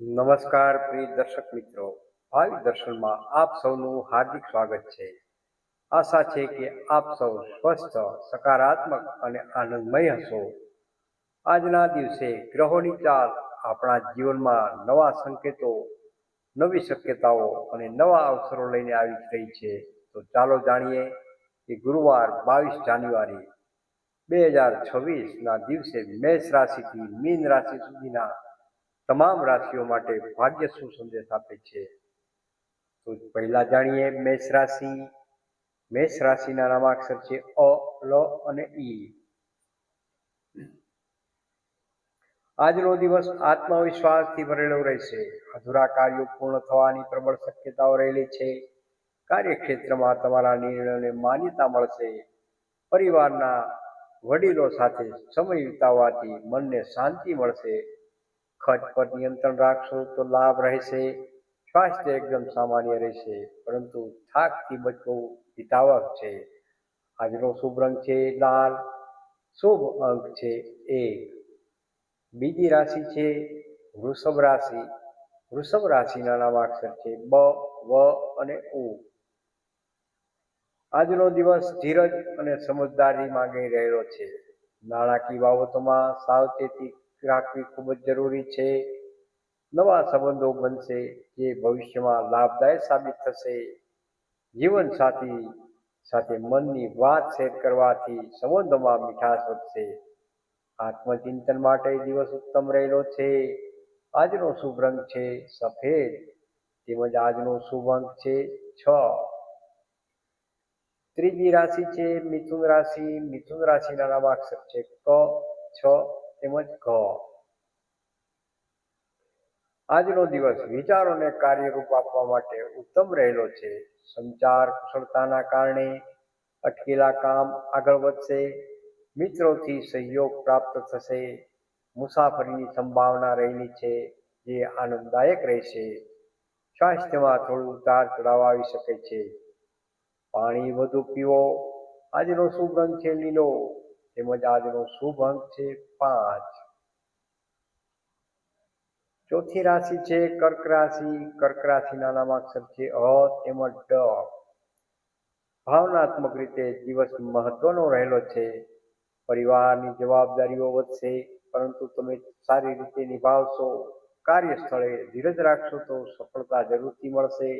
નમસ્કાર પ્રિય દર્શક મિત્રો. ભાવિ દર્શનમાં આપ સૌનું હાર્દિક સ્વાગત છે. આશા છે કે આપ સૌ સ્વસ્થ, સકારાત્મક અને આનંદમય હશો. આજના દિવસે ગ્રહોની ચાલ આપણા જીવનમાં નવા સંકેતો, નવી શક્યતાઓ અને નવા અવસરો લઈને આવી રહી છે. તો ચાલો જાણીએ કે ગુરુવાર બાવીસ જાન્યુઆરી, બે હજાર છવ્વીસના દિવસે મેષ રાશિથી મીન રાશિ સુધીના તમામ રાશિઓ માટે ભાગ્ય શું સંદેશ આપે છે? તો પહેલા જાણીએ મેષ રાશિ. મેષ રાશિના નામાક્ષર છે અ, લ અને ઈ. આજનો દિવસ આત્મવિશ્વાસથી ભરેલો રહેશે. અધૂરા કાર્યો પૂર્ણ થવાની પ્રબળ શક્યતાઓ રહેલી છે. કાર્યક્ષેત્રમાં તમારા નિર્ણયોને માન્યતા મળશે. પરિવારના વડીલો સાથે સમય વિતાવવાથી મનને શાંતિ મળશે. ખર્ચ પર નિયંત્રણ રાખશો તો લાભ રહેશે. સ્વાસ્થ્ય એકદમ સામાન્ય રહેશે, પરંતુ થાકથી બચવું હિતાવક છે. આજનો શુભ રંગ છે લાલ, શુભ અંક છે એક. બીજી રાશિ છે વૃષભ રાશિ. વૃષભ રાશિના નામાક્ષર છે બ, વ અને ઉ. આજનો દિવસ ધીરજ અને સમજદારી માંગી રહેલો છે. નાણાકીય બાબતોમાં સાવચેતી રાખવી ખૂબ જ જરૂરી છે. નવા સંબંધો બનશે જે ભવિષ્યમાં લાભદાયક સાબિત થશે. જીવનસાથી સાથે મનની વાત શેર કરવાથી સંબંધોમાં મીઠાશ વધશે. આત્મચિંતન માટે દિવસ ઉત્તમ રહેલો છે. આજનો શુભ રંગ છે સફેદ, તેમજ આજનો શુભ અંક છે છ. ત્રીજી રાશિ છે મિથુન રાશિ. મિથુન રાશિના નામાક્ષર છે ક, છ તેમજ ઘ આજનો દિવસ વિચારોને કાર્યરૂપ આપવા માટે ઉત્તમ રહેલો છે. સંચાર કુશળતાના કારણે અટકેલા કામ આગળ વધશે. મિત્રોથી સહયોગ પ્રાપ્ત થશે. મુસાફરીની સંભાવના રહેલી છે, જે આનંદદાયક રહેશે. સ્વાસ્થ્યમાં થોડું ઉતાર ચઢાવ આવી શકે છે. પાણી વધુ પીવો. આજનો શુભ રંગ છે લીલો. તેમજ આજનો શુભ અંક છે પાંચ. ચોથી રાશિ છે કર્ક રાશિ. કર્ક રાશિના નામાક્ષર છે અ તેમજ ડ. ભાવનાત્મક રીતે દિવસ મહત્વનો રહેલો છે. પરિવારની જવાબદારીઓ વધશે, પરંતુ તમે સારી રીતે નિભાવશો, કાર્યસ્થળે ધીરજ રાખશો તો સફળતા જરૂરથી મળશે.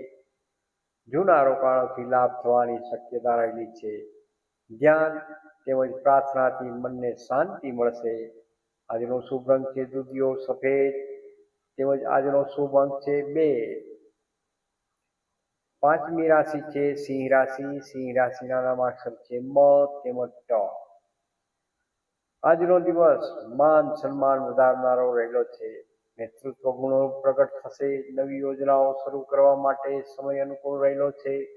જૂના રોકાણોથી લાભ થવાની શક્યતા રહેલી છે. ધ્યાન તેમજ પ્રાર્થનાથી મનને શાંતિ મળશે. આજનો શુભ રંગ છે દૂધિયો સફેદ. તેમજ આજનો શુભ અંક છે બે. પાંચમી રાશિ છે સિંહ રાશિ. સિંહ રાશિના નામાક્ષર છે મ તેમજ ટ. આજનો દિવસ માન સન્માન વધારનારો રહેલો છે. નેતૃત્વ ગુણો પ્રગટ થશે. નવી યોજનાઓ શરૂ કરવા માટે સમય અનુકૂળ રહેલો છે.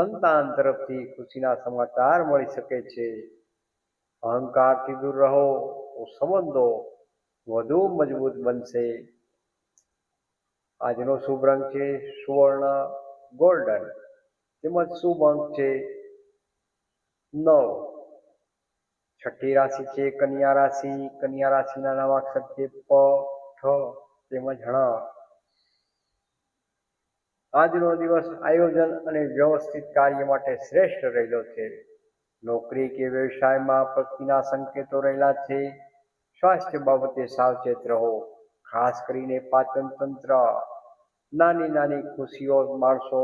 સંતાન તરફથી ખુશીના સમાચાર મળી શકે છે. અહંકારથી દૂર રહો, તો સંબંધો વધુ મજબૂત બનશે. આજનો શુભ રંગ છે સુવર્ણ ગોલ્ડન, તેમજ શુભ અંક છે નવ. છઠ્ઠી રાશિ છે કન્યા રાશિ, કન્યા રાશિના નવાક્ષર છે પ, ઠ, તેમજ હણ આજનો દિવસ આયોજન અને વ્યવસ્થિત કાર્ય માટે શ્રેષ્ઠ રહેલો છે. નોકરી કે વ્યવસાયમાં પ્રગતિના સંકેતો રહેલા છે. સ્વાસ્થ્ય બાબતે સાવચેત રહો, ખાસ કરીને પાચન તંત્ર. નાની નાની ખુશીઓ માણશો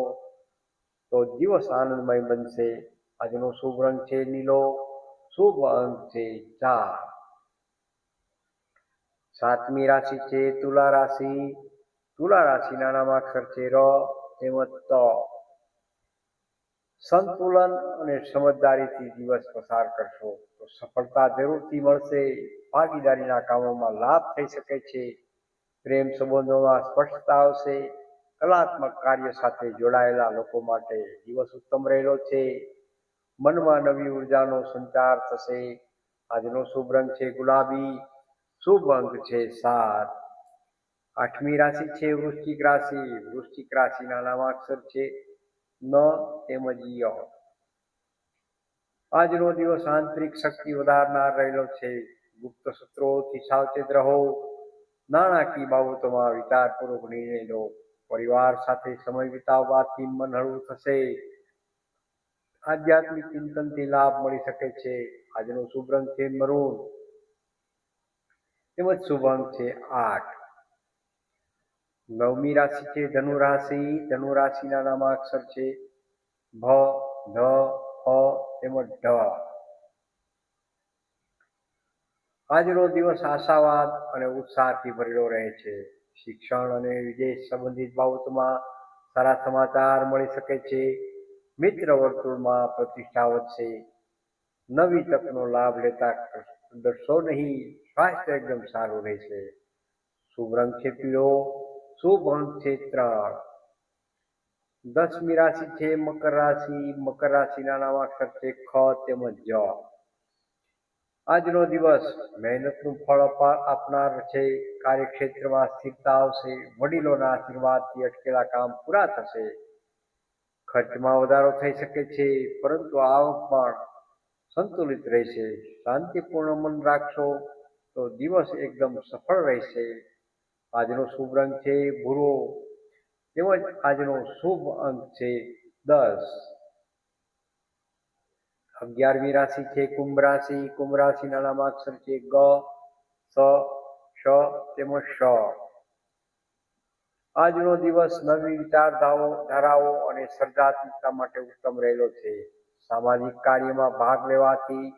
તો દિવસ આનંદમય બનશે. આજનો શુભ રંગ છે નીલો શુભ અંક છે ચાર. સાતમી રાશિ છે તુલા રાશિ. તુલા રાશિના નામાક્ષર છે ર તેમજ ત સંતુલન અને સમજદારીથી દિવસ પસાર કરશો, તો સફળતા જરૂરથી મળશે, ભાગીદારીના કામોમાં લાભ થઈ શકે છે, પ્રેમ સંબંધોમાં સ્પષ્ટતા આવશે, કલાત્મક કાર્ય સાથે જોડાયેલા લોકો માટે દિવસ ઉત્તમ રહેલો છે, મનમાં નવી ઉર્જાનો સંચાર થશે, આજનો શુભ રંગ છે ગુલાબી, શુભ અંક છે સાત. આઠમી રાશિ છે વૃશ્ચિક રાશિ. વૃશ્ચિક રાશિના નામાક્ષર છે ન તેમજ ય. આજનો દિવસ આંતરિક શક્તિ વધારનાર રહેલો છે. ગુપ્ત સૂત્રોથી સાવચેત રહો. નાણાકીય બાબતોમાં વિચારપૂર્વક નિર્ણય લો. પરિવાર સાથે સમય વિતાવવાથી મન હળવું થશે. આધ્યાત્મિક ચિંતનથી લાભ મળી શકે છે. આજનો શુભ રંગ છે મરૂન. તેમજ શુભ અંક છે આઠ. નવમી રાશિ છે, ધનુ રાશિ. ધનુ રાશિના નામાક્ષર છે, ભ, ધ હ તેમજ ઢ. આજનો દિવસ આશાવાદ અને ઉત્સાહથી ભરેલો રહે છે. શિક્ષણ અને વિદેશ સંબંધિત બાબતોમાં સારા સમાચાર મળી શકે છે. મિત્ર વર્તુળમાં પ્રતિષ્ઠા વધશે. નવી તકનો લાભ લેતા દર્શો નહીં. સ્વાસ્થ્ય એકદમ સારું રહેશે. શુભ રંગ છે, પીળો. શુભ અંક છે દસમી રાશિ છે, મકર રાશિ. મકર રાશિના નામાક્ષર છે, ખ તેમજ જ આજનો દિવસ મહેનતનું ફળ આપનાર છે. કાર્યક્ષેત્રમાં સ્થિરતા આવશે. વડીલોના આશીર્વાદથી અટકેલા કામ પૂરા થશે. ખર્ચમાં વધારો થઈ શકે છે, પરંતુ આવક પણ સંતુલિત રહેશે. શાંતિપૂર્ણ મન રાખશો તો દિવસ એકદમ સફળ રહેશે. આજનો શુભ રંગ છે ભૂરો. તેમજ આજનો શુભ અંક છે દસ. અગિયારમી રાશિ છે કુંભ રાશિ. કુંભ રાશિના નામાક્ષર છે ગ, સ શ તેમજ શ આજનો દિવસ નવી વિચારધારાઓ, ધારાઓ અને સર્જાત્મકતા માટે ઉત્તમ રહેલો છે. સામાજિક કાર્યમાં ભાગ લેવાથી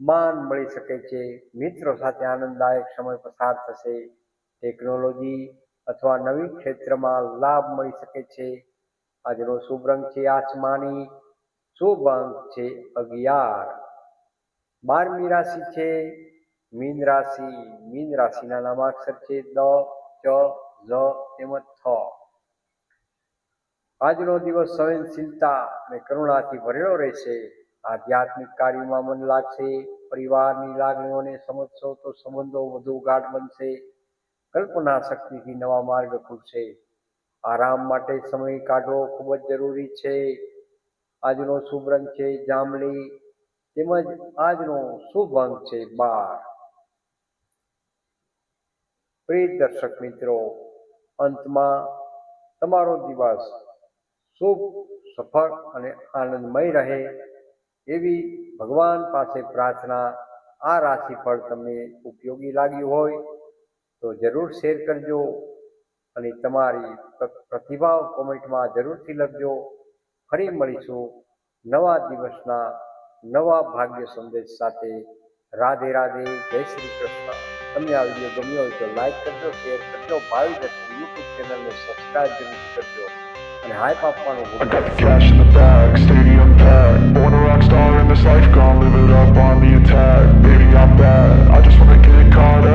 માન મળી શકે છે. મિત્રો સાથે આનંદદાયક સમય પસાર થશે. ટેકનોલોજી અથવા નવી ક્ષેત્રમાં લાભ મળી શકે છે. આજનો શુભ રંગ છે આસમાની. શુભ અંક છે અગિયાર. બારમી રાશિ છે મીન રાશિ. મીન રાશિના નામાક્ષર છે દ, ચ જ તેમજ થ. આજનો દિવસ સંવેદનશીલતા અને કરુણાથી ભરેલો રહેશે. આધ્યાત્મિક કાર્યમાં મન લાગશે. પરિવારની લાગણીઓને સમજશો તો સંબંધો વધુ ગાઢ બનશે. કલ્પના શક્તિથી નવા માર્ગ ખુલશે. આરામ માટે સમય કાઢવો ખૂબ જ જરૂરી છે. આજનો શુભ રંગ છે જાંબલી, તેમજ આજનો શુભ અંક છે બાર. પ્રિય દર્શક મિત્રો, અંતમાં તમારો દિવસ શુભ, સફળ અને આનંદમય રહે એવી ભગવાન પાસે પ્રાર્થના, આ રાશિફળ તમને ઉપયોગી લાગ્યું હોય તો જરૂર શેર કરજો અને તમારી પ્રતિભાવ કોમેન્ટમાં જરૂરથી લખજો ફરી મળીશું નવા દિવસના નવા ભાગ્ય સંદેશ સાથે રાધે રાધે જય શ્રી કૃષ્ણ તમને આ વીડિયો ગમ્યો હોય તો લાઈક કરજો શેર કરજો ભાવી દર્શન યુટ્યુબ ચેનલને સબસ્ક્રાઈબ જરૂર કરજો and hype up on I got cash in the bag, stadium packed. Born a rock star in this life, gone live it up on the attack. Baby, I'm bad. I just wanna get caught up.